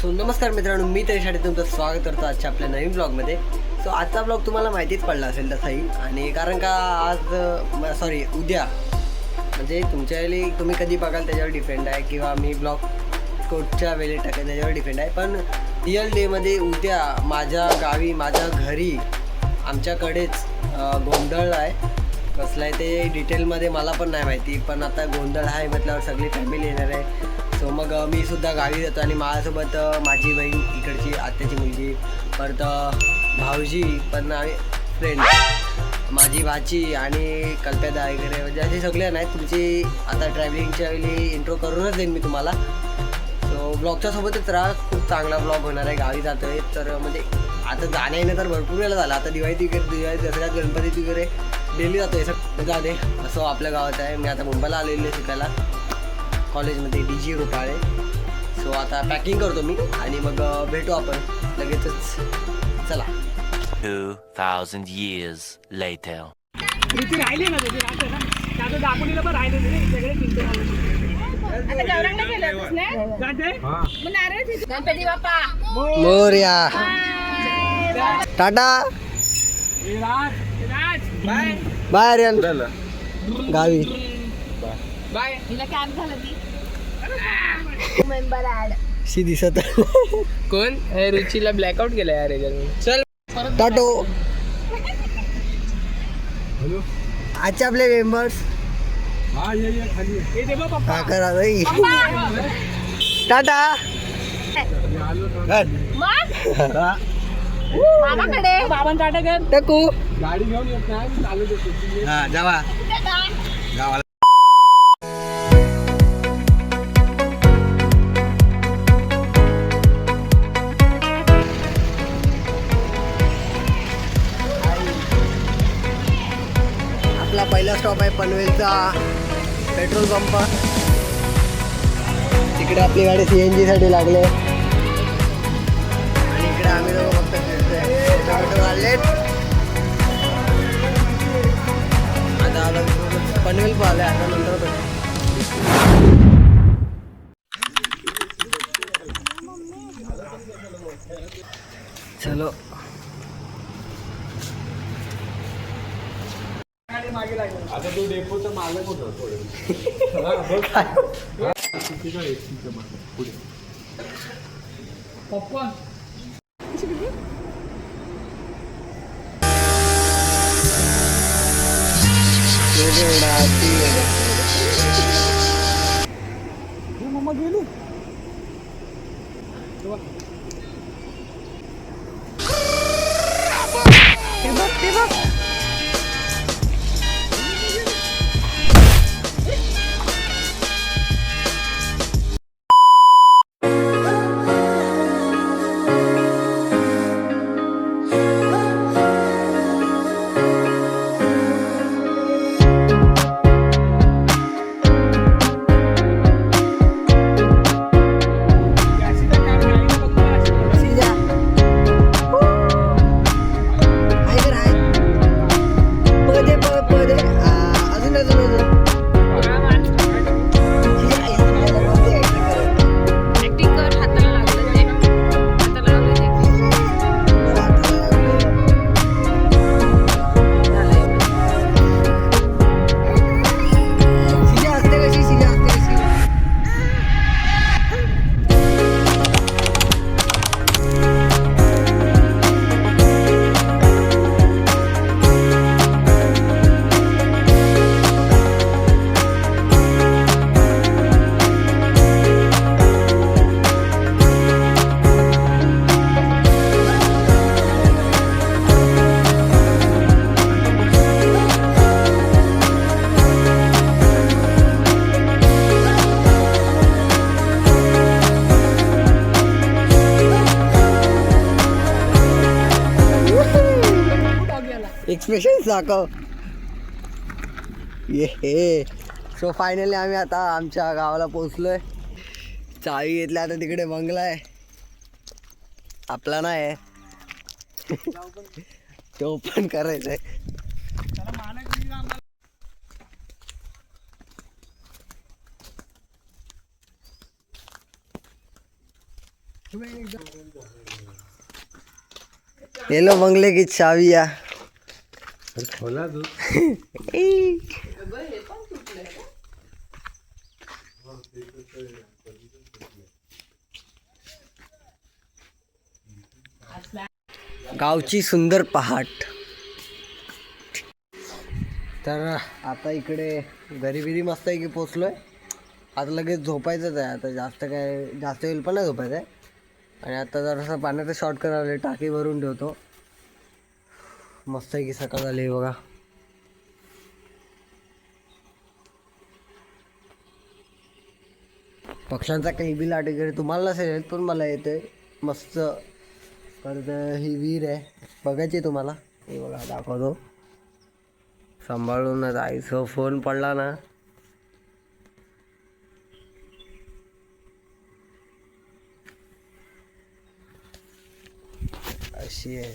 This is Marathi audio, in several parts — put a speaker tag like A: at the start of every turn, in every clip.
A: सो नमस्कार मित्रांनो मी तरीसाठी तुमचं स्वागत करतो आजच्या आपल्या नवीन ब्लॉगमध्ये सो आजचा ब्लॉग तुम्हाला माहितीच पडला असेल तसाही. आणि कारण का आज सॉरी उद्या. म्हणजे तुमच्या वेळी तुम्ही कधी बघाल त्याच्यावर डिपेंड आहे किंवा मी ब्लॉग कोटच्या वेळी टाकेल त्याच्यावर डिपेंड आहे. पण रिअल डेमध्ये उद्या माझ्या गावी माझ्या घरी आमच्याकडेच गोंधळ आहे. कसलं आहे ते डिटेलमध्ये मला पण नाही माहिती पण आता गोंधळ आहे म्हटल्यावर सगळी फॅमिली येणार आहे. सो मग मी सुद्धा गावी जातो आणि माझ्यासोबत माझी बहीण इकडची आत्याची मुलगी परत भाऊजी पण आम्ही फ्रेंड माझी भाची आणि कल्प्यादा वगैरे म्हणजे असे सगळे नाही तुमची आता ट्रॅव्हलिंगच्या वेळी इंट्रो करूनच देईन मी तुम्हाला. सो ब्लॉगच्या सोबतच राहा खूप चांगला ब्लॉग होणार आहे गावी जातो आहे तर म्हणजे आता जाण्या येणं तर भरपूर वेळा झाला. आता दिवाळी वगैरे दिवाळी दसऱ्यात गणपती वगैरे डेली आहे सगळं. जाऊ दे. असं आपल्या गावात आहे. मी आता मुंबईला आलेलो आहे शिकायला. कॉलेजमध्ये डी जी रुपाळे. सो आता पॅकिंग करतो मी आणि मग भेटू आपण. लगेचच चला.
B: 2,000 years later.
C: ऋती राहिले ना त्याची? राहते ना. त्याचं दापोलीला पण राहिले नाही सगळे चिंते
D: आता गौरंग केलं ना
C: जाते?
D: मग नारळ तिथे. Ganpati
A: Bappa. Morya.
C: Tata. Raj bye.
A: Bye Aryan. गावी.
C: बाय.
D: हिला कॅब झालं ती. मेंबर ऍड
A: शी दिसत
C: कोण? रुचीला ब्लॅकआउट केलं यार याच्यात. चल.
A: टाटो. आजचे आपले मेंबर्स टाटा.
C: बाबां टाटा कर
A: टकू
C: गाडी घेऊन येत नाही चालू देतो
A: हा जावा. पनवेलचा पेट्रोल पंप. तिकडे आपली गाडी सी एनसाठी लागले आणि इकडे आम्ही लोक फक्त टोमॅटो आलेत आता आलो पनवेल पण आता नंतर भेटू. चलो
C: आता तो डेपोचा मालक होता थोडे. पप्पा. मम्मा गेली.
A: दाखव ये हे. सो फायनली आम्ही आता आमच्या गावाला पोचलोय चावी घेतल्या आता तिकडे बंगला आहे आपला नाही आहे. तो पण करायचा आहे ये लो बंगले की चाविया गावची सुंदर पहाट. तर आता इकडे घरी बिरी मस्त आहे की पोचलोय. आता लगेच झोपायचंच आहे. आता जास्त काय जास्त वेळ पण नाही झोपायचं आहे. आणि आता जरासं पाण्याचं शॉर्ट करायला टाकी भरून ठेवतो. मस्त आहे की सकाळ झाली बघा. पक्ष्यांचा काही बी लाट वगैरे तुम्हाला नसेल येत, पण मला येते मस्त. परत ही विहीर आहे. बघायची आहे तुम्हाला. हे बघा दाखवतो. सांभाळून जायचं फोन पडला ना. अशी आहे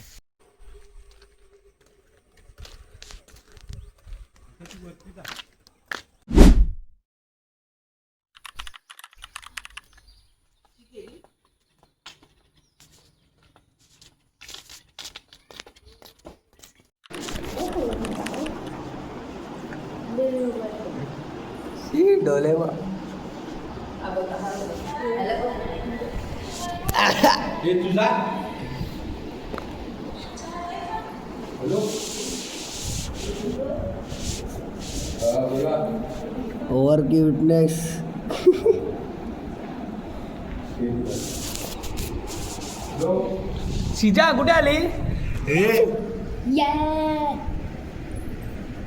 A: शी डोले बा ओव्हर क्यूटनेस
C: सिजा कुठे आली?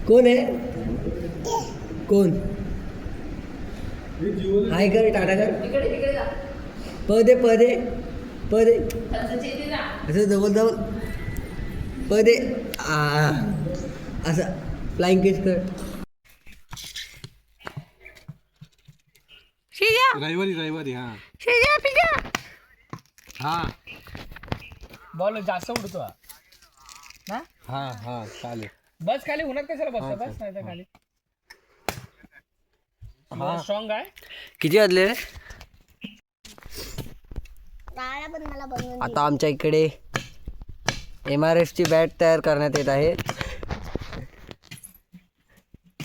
A: कोण आहे? कोण? हाय कर टाटा कर. पदे पदे पदे. असं जवळ जवळ. पदे. आ. असं. फ्लाइंग केस कर.
E: रविवारी रविवारी हा. हा.
C: बॉल जास्त उडतो हा. ना
E: हा हा चालेल.
C: बस खाली उन्हात कशाला बसता? बस नाही तर खाली. स्ट्रॉंग आहे.
A: किती वाजले रे? आता आमच्या इकडे एम आर एफची बॅट तयार करण्यात येत आहे.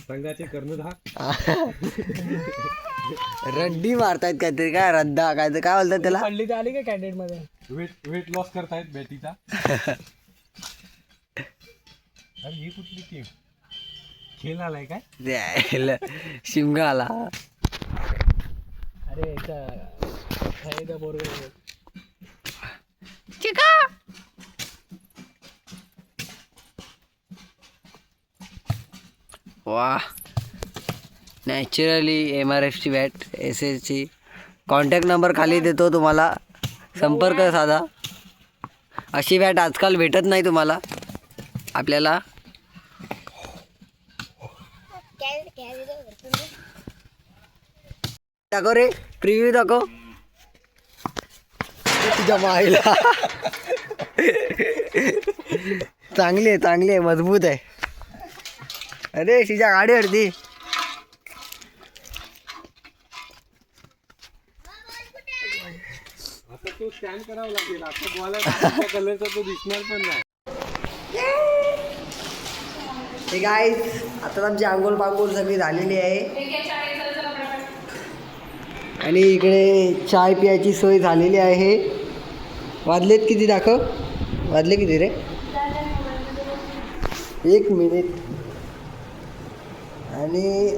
E: संघाचे कर्णधार.
A: रड्डी मारतायत काहीतरी काय रद्दा काय काय बोलतात त्याला?
C: पडली तर आली का कॅन्डिडेटमध्ये?
E: वेट वेट लॉस करतायत बॅटीचा. अरे ही कुठली टीम खेळ आलाय काय?
A: द्यायला शिमगा आला.
C: अरे याचा बोरवेल
A: वा नॅचरली एम आर एफची बॅट एस एसची कॉन्टॅक्ट नंबर खाली देतो तुम्हाला. संपर्क साधा. अशी बॅट आजकाल भेटत नाही तुम्हाला. आपल्याला. दाखव रे. प्रिव्ह्यू दाखव. तुझ्या माईला चांगली आहे चांगली आहे मजबूत आहे. अरे तिच्या गाडी
E: अडती तो स्टँड करावा लागेल. आता बॉलर कलरचा तो दिसणार पण नाही.
A: हे काय आता आमची आंघोळ पांघोळ सगळी झालेली आहे. आणि इकडे चाय पियाची सोय झालेली आहे. वाजलेत किती दाखव? वाजले किती रे? एक मिनिट आणि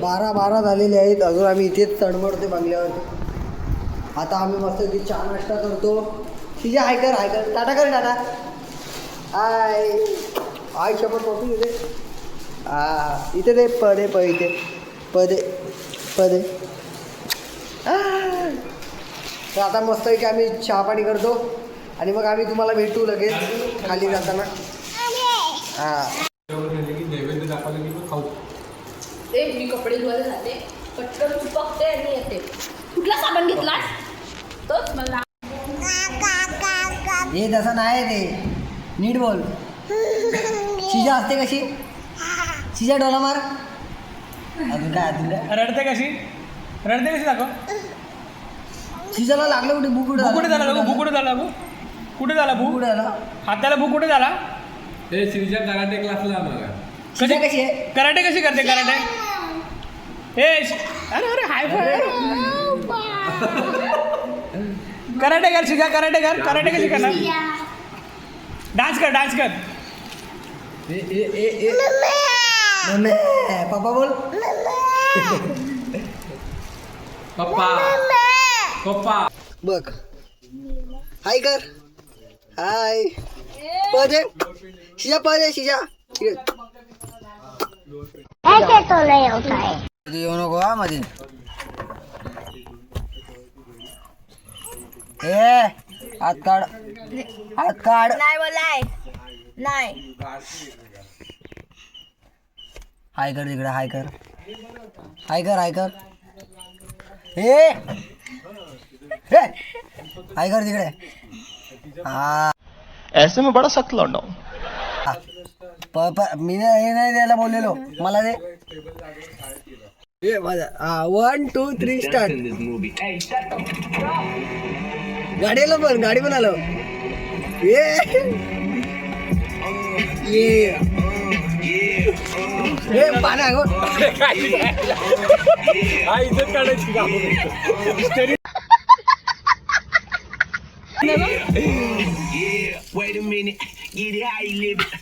A: बारा बारा झालेले आहेत. अजून आम्ही इथेच तडमडते बंगल्यावरती. आता आम्ही मस्त की चहा नाश्ता करतो. तिचे हाय कर हाय कर. टाटा कर टाटा. आय आय शपथ कॉफी इथे. हा इथे दे पदे प इथे. पदे पदे तर आता मस्त की आम्ही चहा पाणी करतो. आणि मग आम्ही तुम्हाला भेटू लगेच खाली जाताना. हां.
D: मी कपडे धुवायला जाते. पटकन उपकते आणि येते. कुठला साबण घेतलास? तोच मला.
A: हे तसं नाही ते नीट बोल. शिजा असते कशी? शिजा डोला मार. अजून काय अजून काय?
C: रडते कशी? रडते कशी दाखव.
A: शिजाला लागलं कुठे? भूक
C: भू कुठे झाला? भू कुठे झाला? भू कुठे झाला? भू
A: कुठे आला
C: हाताला भू कुठे झाला?
E: ते श्रीजा कराटे क्लासला बघा.
A: शिजा कशी? आहे?
C: कराटे कशी करते कराटे? ए श- अरे अरे हाय फाय. कराटे कर शिका कराटे कर कराटे कशी करणार डान्स कर डान्स कर।
A: ए ए ए ए। मम्मी। पप्पा बोल।
E: पप्पा पप्पा
A: बघ। हाय कर। हाय। पदे शिजा पदे शिजा। येऊ नको हा। मध्ये ए हात काढ. हात काढ.
D: नाही बोलाय. नाही.
A: हाय कर तिकडे हाय कर. हाय कर हाय कर. ए हे! हाय कर तिकडे. हा.
F: ऐसे में बड़ा सख्त लौंडा हूं।
A: प प मी नाही हे नाही द्यायला बोललेलो. मला दे. वन टू थ्री स्टार्ट गाडीला पण गाडी पण आलो ये ये ए पाण्या गो
E: हा इज्जत काढायची का आपण?
G: Wait a minute, get it how you live it.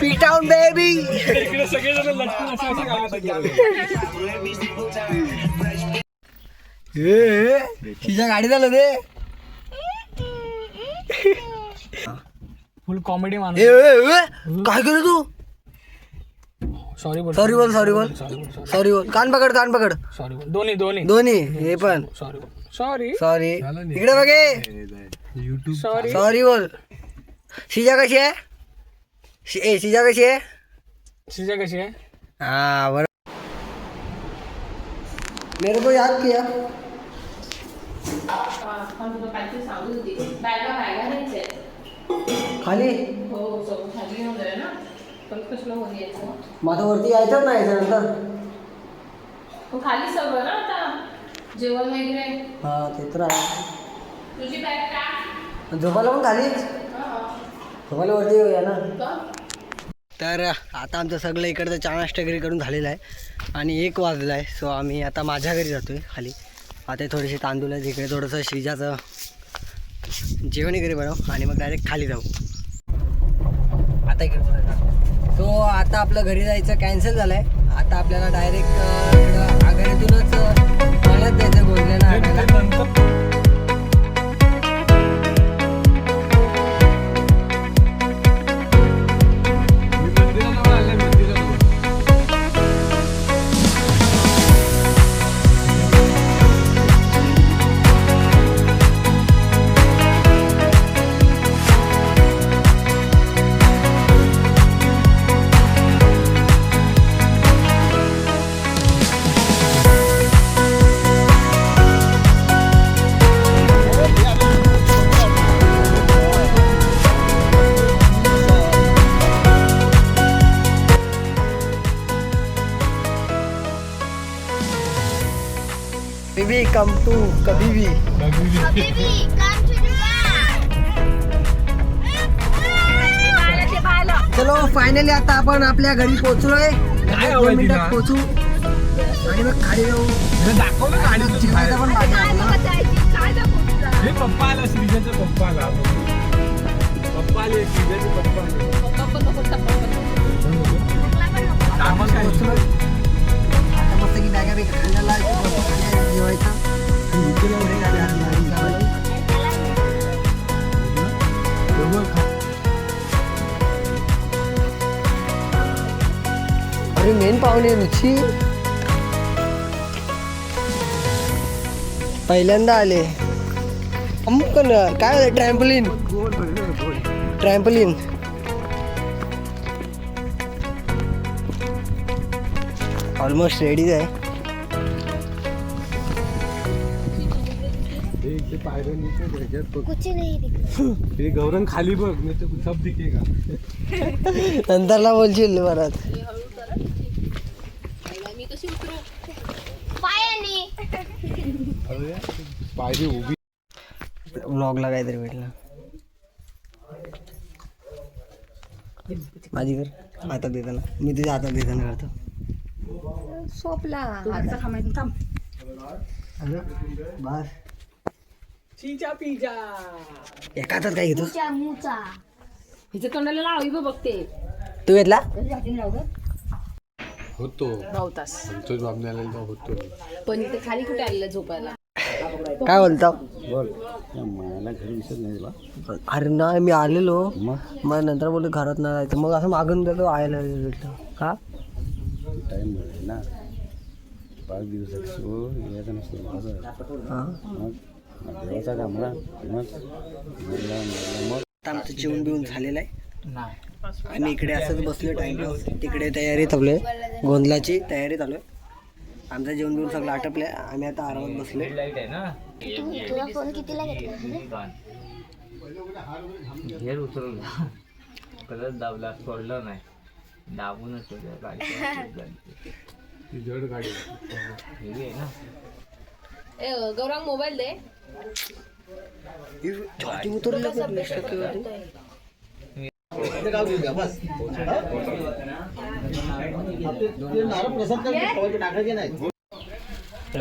A: पीटाऊन बेबी
E: इकडे सगळेजण लटकून
A: तिच्या गाडी झालं ते.
C: फुल कॉमेडी माणूस.
A: ए, काय केलं तू?
C: सॉरी बोल
A: सॉरी बोल सॉरी बोल. सॉरी बोल कान पकड कान पकड.
C: सॉरी बोल. दोन्ही दोन्ही
A: दोन्ही हे पण.
C: सॉरी बोल. सॉरी
A: सॉरी इकडे बघे.
C: सॉरी
A: सॉरी बोल. शिजा कशी आहे? शि- ए शिजा कशी आहे?
C: शिजा कशी आहे?
A: हाँ बराबर मेरे को याद किया. खाली?
D: हो सगळं खाली ना होऊन यायचं?
A: माझं वरती यायचंच नाही यायचं नंतर
D: हो खाली सगळं ना आता? जेवण वगैरे?
A: हा ते तर आहे.
D: तुझी बॅग टाक.
A: झोपायला पण खालीच झोपायला वरती येऊया ना?
D: का?
A: तर आता आमचं सगळं इकडचं नाश्ता वगैरे करून झालेलं आहे. आणि एक वाजलं आहे सो आम्ही आता माझ्या घरी जातो आहे खाली. आता थोडेसे तांदूळ आहेत इकडे थोडंसं शिजाचं जेवण वगैरे बनव आणि मग डायरेक्ट खाली जाऊ. आता इकडे सो आता आपलं घरी जायचं कॅन्सल झालं आहे आता आपल्याला डायरेक्ट आघाडीतूनच मला जायचं बोललेलं आणायला. कभी कम टू कभी भी। चलो फायनली आता आपण आपल्या घरी पोहोचलोय. दोन मिनिटात
E: तिला?
A: पोहोचू. आणि मग खाली जाऊ.
E: हे दाखव ना गाडी
A: पण.
E: हे पप्पा आला श्रीजाचा पप्पा आला. पप्पा आले श्रीजाचे पप्पा आले.
A: आपण पोहोचलोय. आता मस्त की बॅगा बिगा खायला लावायचं, खाली जेवायचं आणि इथे जाऊन हे गाडी आत लावायची, गावाला. अरे मेन पाहुणे रुची पहिल्यांदा आले अमुकन काय ट्रॅम्पलिन ट्रॅम्पलिन ऑलमोस्ट रेडीच आहे.
E: गौरंग खाली बघ नाही तर सब दिखेगा.
A: नंतरला बोलशील परत.
H: मी
E: पायरी उभी.
A: ब्लॉगला काहीतरी भेटलं. माझी कर. हातात देताना. मी तुझ्या हातात देताना करतो. बस
I: चिचा पिझ्झा
A: एका हातात काय घेतो
H: हिच्या तोंडाला लावी बघ बघते.
A: तू घेतला?
E: होतो.
H: भावतास
E: आमचंच बाबण्याला होतो.
H: पण इथे खाली कुठे आलेला झोपायला?
A: काय बोलतो?
J: मला घरी विसरत नाही
A: अरे नाही मी आलेलो.
J: मग?
A: मग नंतर बोलतो घरात नाही जायचं. मग असं मागून गेलो आयला भेटलं का?
J: टाईम मिळेल ना पाच दिवसात सो यायचं नसतो
A: हा?
J: मग देवाचा का मला मग.
A: आमचं जेवण बिवून झालेलं आहे. आम्ही इकडे असंच बसलो टाइमपास तिकडे तयारी चालू आहे. गोंधलाची तयारी चालू आहे. आमचं जेवण बिवून सगळं आटपलं आहे आम्ही आता आरामात बसलो
D: घेर उतरवलं परत दाबला सोडलं नाही. दाबूनच
E: ती जड गाडी
D: आहे. ना?
H: ए गौरंग मोबाईल दे.
A: चार्जिंग उतरलं का वीस टक्केवरती?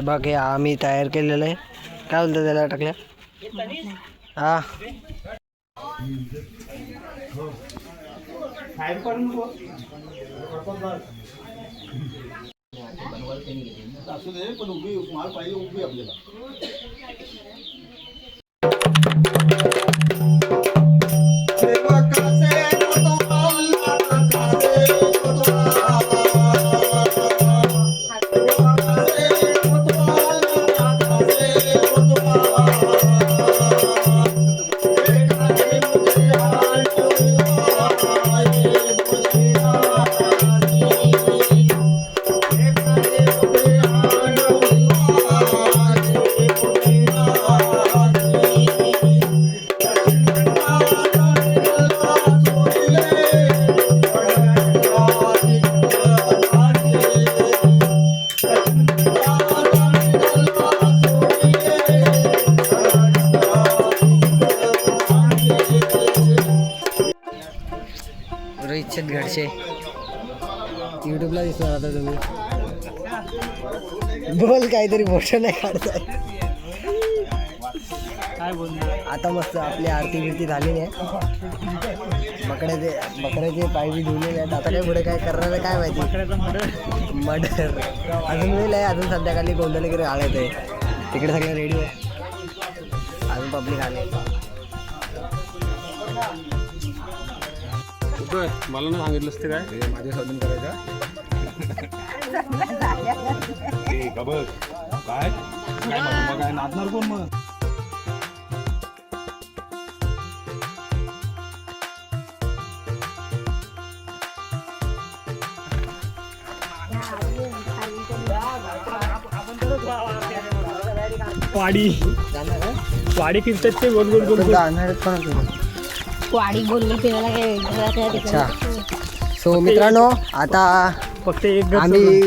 A: बघ हे आम्ही तयार केलेलं आहे. काय बोलतो त्याला टाकल्या? हा. असू दे पण उभी माल पाहिजे उभी आपल्याला मोठं नाही काढताय
I: काय बोलणार?
A: आता मस्त आपली आरती बिरती झालेली आहे. बकड्याचे बकऱ्याचे पाय बी धुवलेले आहेत आता काय पुढे काय करणार आहे काय माहिती? मर्डर. अजून वेळ आहे अजून संध्याकाळी गोंधळगिरी आळ्यात आहे तिकडे सगळं रेडी आहे. अजून पब्लिक आले
E: मला ना सांगितलंस ते काय? माझ्या साधन करायचा. काय? काय मग काय नाचणार कोण मग?
I: वाडी. वाडी फिरतात ते गोल गोल गोल गोल.
H: वाडी गोल गोल फिरायला काय
A: अच्छा. सो मित्रांनो आता
I: फक्त एक
A: आम्ही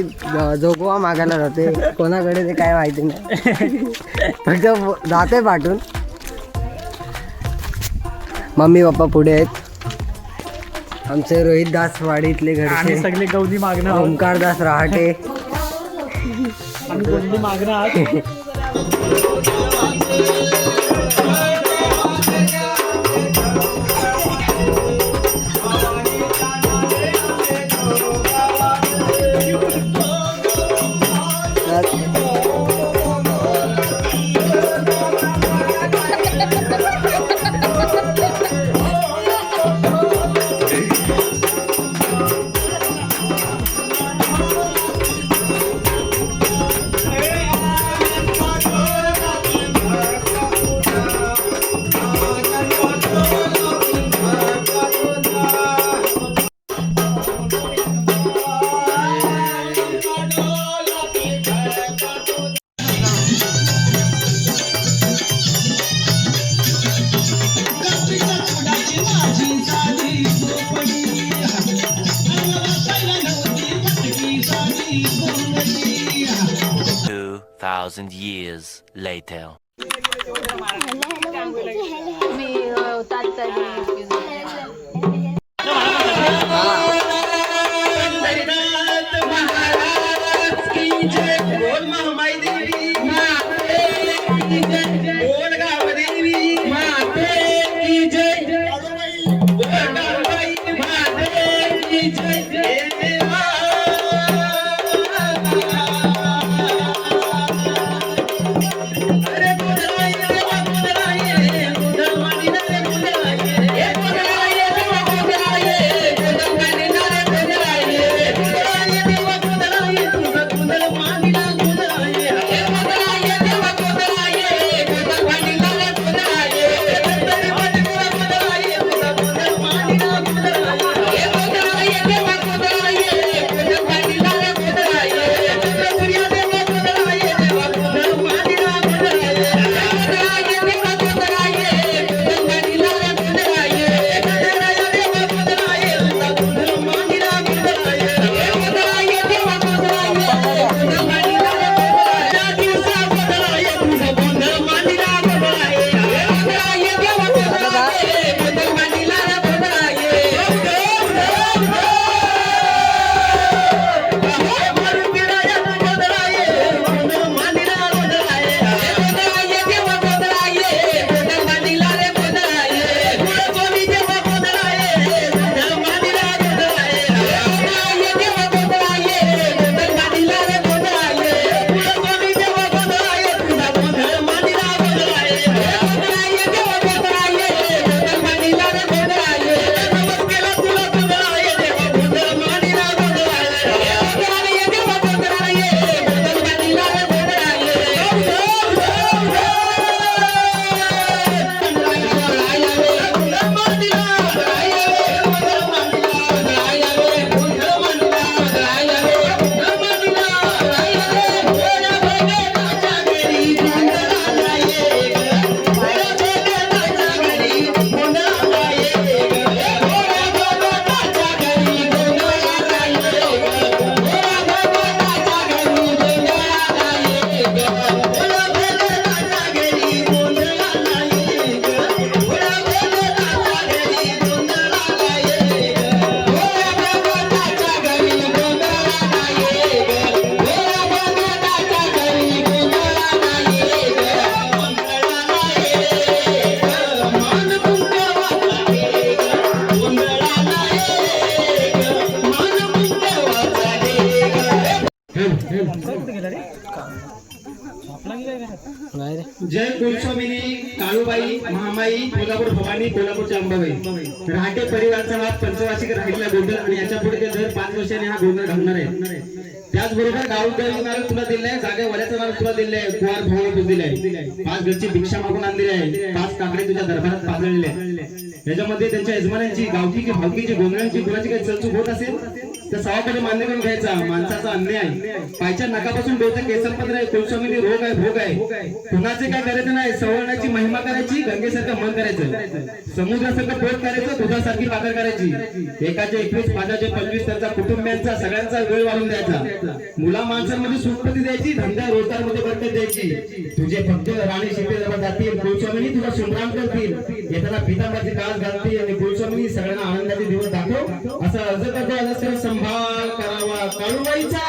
A: जोगवा मागायला जाते कोणाकडे ते काय माहिती नाही. फक्त जाते पाठवून मम्मी पप्पा पुढे आहेत. आमचे रोहित दास वाडीतले घरचे.
I: सगळे गौदी मागणं आहोत.
A: ओंकार दास रहाटे.
I: आम्ही गौदी मागणं detail. आणि कोल्हापूरच्या अंबाबाई रहाटे परिवारचा वाद पंचवार्षिक राहिलेला गोंधळ आणि याच्यापुढे ते दर पाच वर्षांनी हा गोंधळ घालणार आहे. त्याचबरोबर गावकरी मार्ग तुला दिलाय जागा वड्याचा मार्ग तुला दिलाय कुवार भाऊ तू दिलाय पाच घरची भिक्षा मागून आणलेली आहे. पाच काकडे तुझ्या दरबारात पाजळलेले आहेत. याच्यामध्ये त्यांच्या यजमानांची गावकीची भावकीची गोंधळांची कुणाची काही चलचूक होत असेल तर सावाकडे मान्य करून घ्यायचा. माणसाचा अन्याय. पायच्या नकापासून डोळचं केसरपत्र आहे कुलस्वामिनी रोग आहे भोग आहे. कुणाचे काय करायचं नाही? सवळण्याची महिमा करायची गंगेसारखं मन करायचं. समुद्रासारखं पोट करायचं दुधासारखी पाकर करायची. एकाचे एकवीस पाचाचे पंचवीस त्यांचा कुटुंबियांचा सगळ्यांचा वेळ वाढून द्यायचा. मुला माणसांमध्ये सुखपती द्यायची धंदा रोजगारमध्ये बरकत द्यायची. तुझे फक्त राणी शिंदे जातील कुलस्वामिनी तुझा सुमराम करतील. येताना पितांबाची काळ घालतील आणि कुलस्वामिनी सगळ्यांना आनंदाचे दिवस दाखव. असं अर्ज करतो अलस्कर संभाळ करावा. काळूबाईचा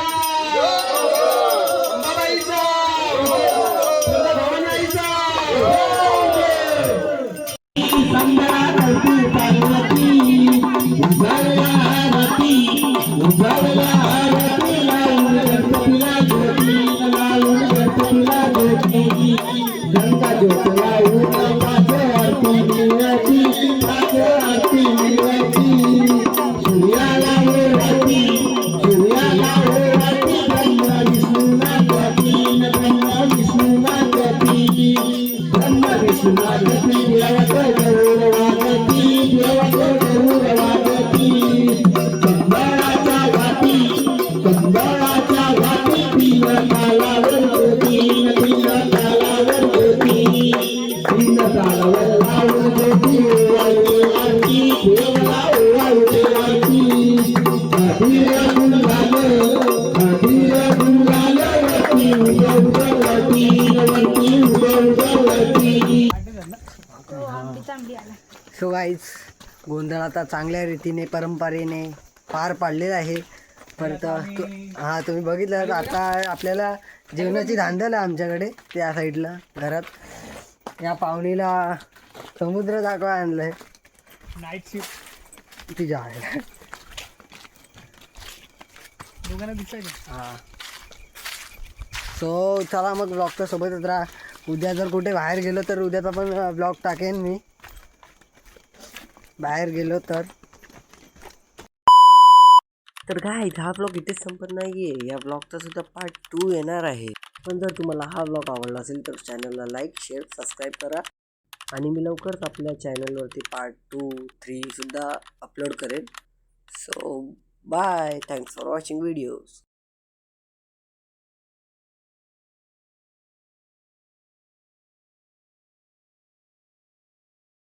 A: चांगल्या रीतीने परंपरेने पार पाडलेला आहे. परत हा तुम्ही बघितलं तर आता आपल्याला जेवणाची धांदल आहे आमच्याकडे त्या साईडला घरात. या पाहुणीला समुद्र दाखवा आणलंय.
C: नाईट शिफ्ट
A: तिच्या आहे
C: दोघांना दिसायचं
A: हा. सो चला मग ब्लॉगच्या सोबतच राहा. उद्या जर कुठे बाहेर गेलो तर उद्याचा पण ब्लॉग टाकेन मी. बाहेर गेलो तर? तर काय हा ब्लॉग इथेच संपत नाही आहे या ब्लॉगचा सुद्धा पार्ट टू येणार आहे. पण जर तुम्हाला हा ब्लॉग आवडला असेल तर चॅनलला लाईक शेअर सबस्क्राईब करा. आणि मी लवकरच आपल्या चॅनलवरती पार्ट टू थ्री सुद्धा अपलोड करेन. So bye thanks for watching videos